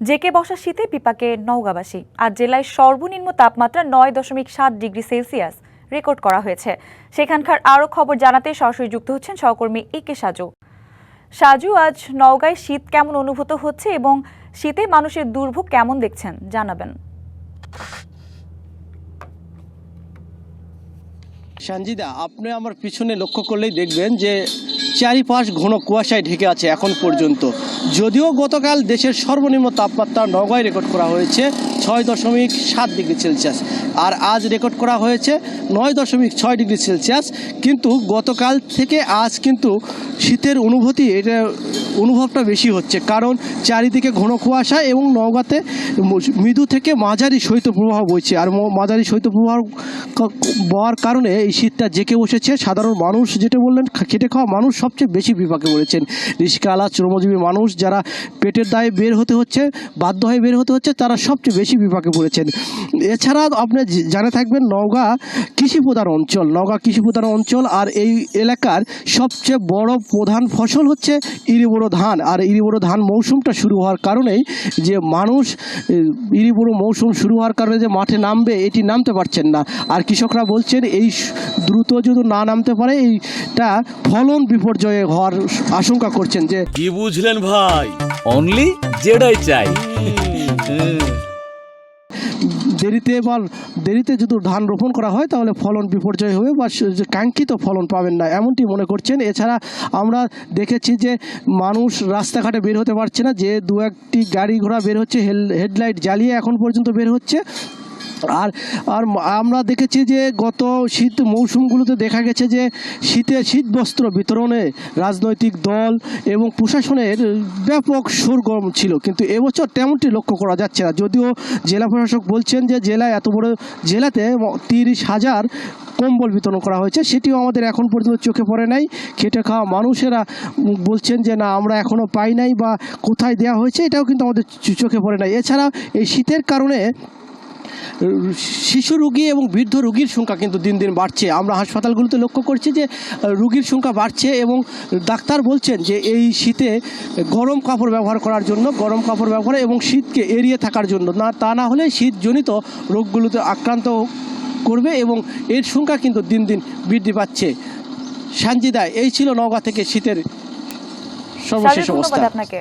JK বসা শীতে বিপাকে নওগাঁবাসী। আর জেলায় সর্বনিম্ন তাপমাত্রা নয় দশমিক সাত ডিগ্রি সেলসিয়াস রেকর্ড করা হয়েছে। সেখানকার আরও খবর জানাতে সরাসরি যুক্ত হচ্ছেন সহকর্মী এ কে সাজু। সাজু, আজ নওগাঁয় শীত কেমন অনুভূত হচ্ছে এবং শীতে মানুষের দুর্ভোগ কেমন দেখছেন? জানাবেন। সঞ্জিদা আপনি আমার পিছনে লক্ষ্য করলেই দেখবেন যে চারিপাশ ঘন কুয়াশায় ঢেকে আছে এখন পর্যন্ত। যদিও গতকাল দেশের সর্বনিম্ন তাপমাত্রা নগাঁয় রেকর্ড করা হয়েছে, ছয় দশমিক সাত ডিগ্রি সেলসিয়াস। আর আজ রেকর্ড করা হয়েছে নয় দশমিক ছয় ডিগ্রি সেলসিয়াস। কিন্তু গতকাল থেকে আজ কিন্তু শীতের অনুভূতি, এটা অনুভবটা বেশি হচ্ছে। কারণ চারিদিকে ঘন কুয়াশা এবং নওগাঁতে মৃদু থেকে মাঝারি শৈত্যপ্রবাহ বইছে। আর মাঝারি শৈত্যপ্রবাহ বওয়ার কারণে এই শীতটা জেঁকে বসেছে। সাধারণ মানুষ যেটা বললেন খেটে খাওয়া মানুষ সবচেয়ে বেশি বিপাকে পড়েছেন। রিস্কালা শ্রমজীবী মানুষ যারা পেটের দায়ে বের হতে হচ্ছে বাধ্য হয়ে বের হতে হচ্ছে তারা সবচেয়ে বেশি বিপাকে পড়েছেন। এছাড়া আপনি জানে থাকবেন নওগাঁ কৃষি প্রধান অঞ্চল। নওগাঁ কৃষি প্রধান অঞ্চল আর এই এলাকার সবচেয়ে বড় প্রধান ফসল হচ্ছে ইরিবড়ো ধান। আর ইরিবড়ো ধান মৌসুমটা শুরু হওয়ার কারণেই যে মানুষ এ, ইরিবড়ো মৌসুম শুরু হওয়ার কারণে যে মাঠে নামবে এটি নামতে পারছেন না। আর কৃষকরা বলছেন এই দ্রুত যদি না নামতে পারে এইটা ফলন বিপর্যয়ে হওয়ার আশঙ্কা করছেন যে কি বুঝলেন ভাই? অনলি যেটাই চাই। দেরিতে বা দেরিতে যদি ধান রোপণ করা হয় তাহলে ফলন বিপর্যয় হবে বা কাঙ্ক্ষিত ফলন পাবেন না এমনটি মনে করছেন। এছাড়া আমরা দেখেছি যে মানুষ রাস্তাঘাটে বের হতে পারছে না যে দু একটি গাড়ি ঘোড়া বের হচ্ছে হেডলাইট জ্বালিয়ে এখন পর্যন্ত বের হচ্ছে। আর আর আমরা দেখেছি যে গত শীত মৌসুমগুলোতে দেখা গেছে যে শীতে শীত বস্ত্র বিতরণে রাজনৈতিক দল এবং প্রশাসনের ব্যাপক সুরগম ছিল। কিন্তু এবছর তেমনটি লক্ষ্য করা যাচ্ছে না। যদিও জেলা প্রশাসক বলছেন যে জেলায় এত বড় জেলাতে তিরিশ হাজার কম্বল বিতরণ করা হয়েছে। সেটিও আমাদের এখন পর্যন্ত চোখে পড়ে নাই। খেটে খাওয়া মানুষেরা বলছেন যে না, আমরা এখনও পাই নাই বা কোথায় দেওয়া হয়েছে, এটাও কিন্তু আমাদের চোখে পড়ে নাই। এছাড়া এই শীতের কারণে শিশু রোগী এবং বৃদ্ধ রোগীর সংখ্যা কিন্তু দিন দিন বাড়ছে। আমরা হাসপাতালগুলোতে লক্ষ্য করছি যে রুগীর সংখ্যা বাড়ছে এবং ডাক্তার বলছেন যে এই শীতে গরম কাপড় ব্যবহার করার জন্য গরম কাপড় ব্যবহার এবং শীতকে এড়িয়ে থাকার জন্য। না তা না হলে শীতজনিত রোগগুলোতে আক্রান্ত করবে এবং এর সংখ্যা কিন্তু দিন দিন বৃদ্ধি পাচ্ছে। সানজিদা এই ছিল নওগাঁ থেকে শীতের সর্বশেষ অবস্থা। আপনাকে।